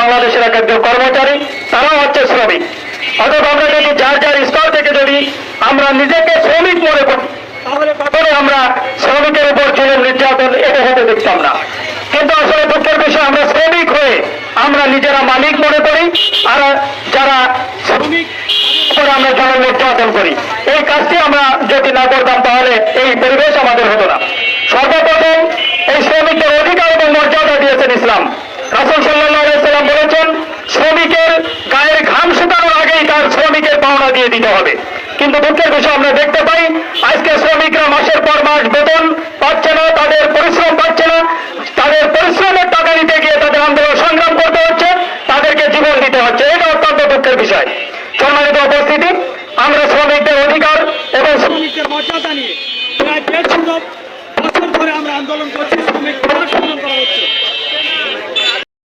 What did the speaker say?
বাংলাদেশের এক একজন কর্মচারী, তারাও হচ্ছে শ্রমিক। অথবা আমরা যদি যার যার স্তর থেকে যদি আমরা নিজেকে শ্রমিক মনে করি, তাহলে আমরা শ্রমিকের উপর জুলুম নির্যাতন এটা হতে দেখতাম না। কিন্তু আসলে আমরা শ্রমিক হয়ে আমরা নিজেরা মালিক মনে করি, আর যারা শ্রমিক আমরা নির্যাতন করি। এই কাজটি আমরা যদি না করতাম, তাহলে এই পরিবেশ আমাদের হতো না। সর্বপ্রথম এই শ্রমিকদের অধিকার এবং মর্যাদা দিয়েছেন ইসলাম। রাসুল বলেছেন, শ্রমিকের গায়ের ঘাম শুকানোর আগেই তার শ্রমিকের পাওনা দিয়ে দিতে হবে। কিন্তু দুঃখের বিষয়, আমরা দেখতে পাই, আজকে শ্রমিকরা মাসের পর মাস বিষয়। সম্মানিত উপস্থিতি, আমরা শ্রমিকদের অধিকার এবং শ্রমিকদের মর্যাদা নিয়ে প্রায় দেড়শো বছর ধরে আমরা আন্দোলন করছি, শ্রমিক আন্দোলন করা